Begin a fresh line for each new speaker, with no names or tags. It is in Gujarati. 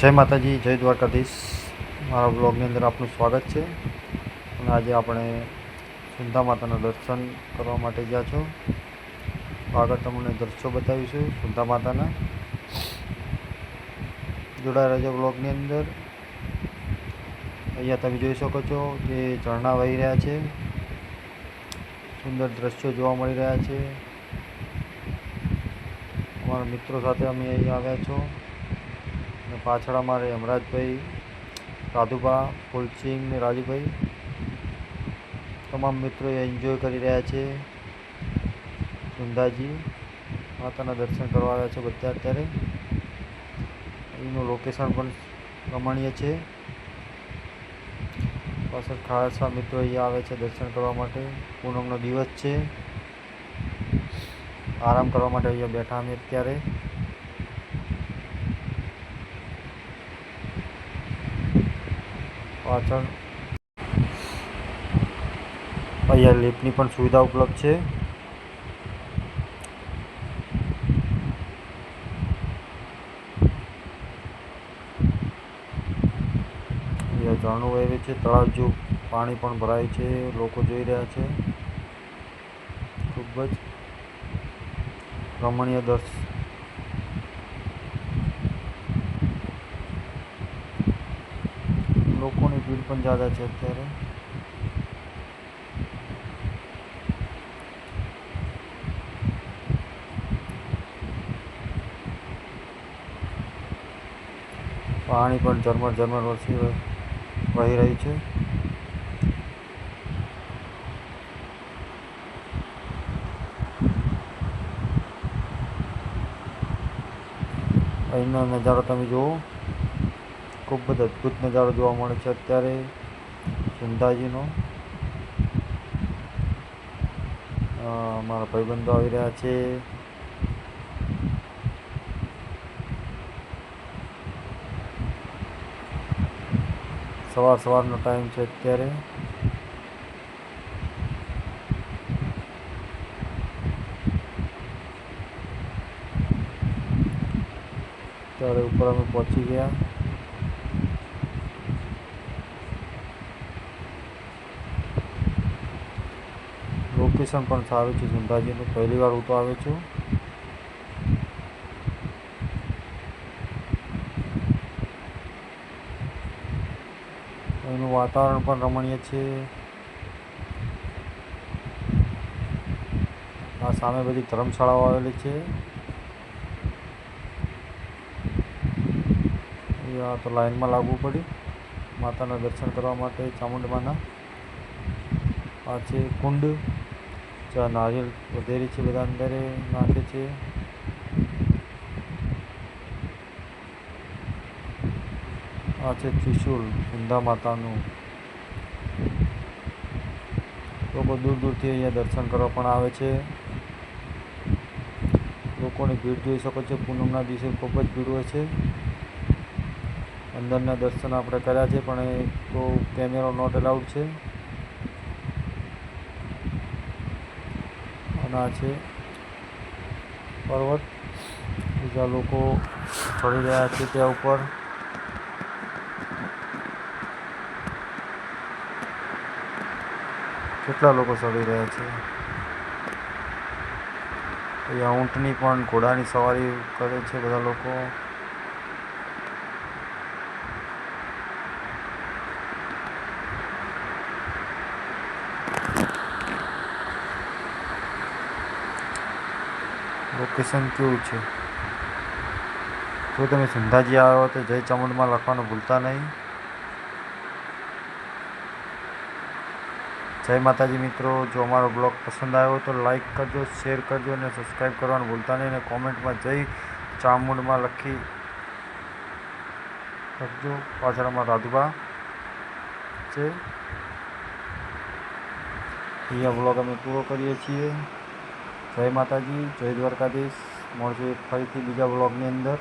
જય માતાજી, જય દ્વારકાધીશ. મારા બ્લોગની અંદર આપનું સ્વાગત છે. અને આજે આપણે સુંધા માતાના દર્શન કરવા માટે ગયા છો. આગળ તમને દ્રશ્યો બતાવીશું સુંધા માતાના. જોડાઈ રહેજો બ્લોગની અંદર. અહીંયા તમે જોઈ શકો છો કે ઝરણા વહી રહ્યા છે. સુંદર દ્રશ્યો જોવા મળી રહ્યા છે. અમારા મિત્રો સાથે અમે અહીંયા આવ્યા છો. પાછળ અમારે યમરાજભાઈ રાધુભા ફૂલસિંહ ને રાજુભાઈ. તમામ મિત્રો એન્જોય કરી રહ્યા છે. સુંદાજી, માતાના દર્શન કરવા આવ્યા છે બધા અત્યારે. અહીંનું લોકેશન પણ રમણીય છે. પાછળ ખાસા મિત્રો અહીંયા આવે છે દર્શન કરવા માટે. પૂનમનો દિવસ છે. આરામ કરવા માટે અહીંયા બેઠા અમે અત્યારે. પાછળ. અહીંયા લિફ્ટની પણ સુવિધા ઉપલબ્ધ છે. ઝરણું વહેલું છે, તળાવ જેવું પાણી પણ ભરાય છે, લોકો જોઈ રહ્યા છે. ખૂબ જ રમણીય દર્શ લોકોની ભીડ પણ જ્યાદા છે અત્યારે. પાણી પણ ઝરમર ઝરમર વરસી વહી રહ્યું છે. અહીંનો નજારો તમે જુઓ. ખૂબ જ અદ્ભુત નજારો જોવા મળે છે અત્યારે. સુંદાજીનો મારા ભાઈબંધો આવી રહ્યા છે. સવાર સવારનો ટાઈમ છે અત્યારે. ત્યારે ઉપર અમે પહોંચી ગયા. લોકેશન પણ સારું છે સુંદાજીનું પહેલી વાર હું તો આવ્યો છું. એનું વાતાવરણ પણ રમણીય છે. આ સામે બધી ધર્મશાળાઓ આવેલી છે. આ તો લાઈનમાં લાગવું પડ્યું. માતાના દર્શન કરવા માટે ચામુંડમાના. આ છે કુંડ. જ્યાં નારિયેળ વધેરી છે બધા અંદરે નાખે છે આ છે ત્રિશુલ સુંદા માતાનું લોકો દૂર દૂરથી અહીંયા દર્શન કરવા પણ આવે છે લોકોની ભીડ જોઈ શકો છો પૂનમના દિવસે ખૂબ જ ભીડ હોય છે અંદરના દર્શન આપણે કર્યા છે, પણ એ તો કેમેરો નોટ અલાઉડ છે. અને છે. પર્વત. બીજા લોકો ચડી રહ્યા છે ત્યાં ઉપર. કેટલા લોકો ચડી રહ્યા છે? અહીંયા ઊંટની પણ ઘોડાની સવારી કરે છે બધા લોકો. લોકેશન કેવું છે? જો તમે સંધાજી આવ્યો તો જય ચામુંડમાં લખવાનું ભૂલતા નહીં. જય માતાજી મિત્રો, જો અમારો બ્લોગ પસંદ આવ્યો તો લાઈક કરજો, શેર કરજો અને સબસ્ક્રાઈબ કરવાનું ભૂલતા નહીં અને કોમેન્ટમાં જય ચામુંડમાં લખી લખજો પાછળ અમારા રાધુબા છે. અહીંયા બ્લોગ અમે પૂરો કરીએ છીએ. જય માતાજી જય દ્વારકાધીશ. મળશે ફરીથી બીજા બ્લોગની અંદર.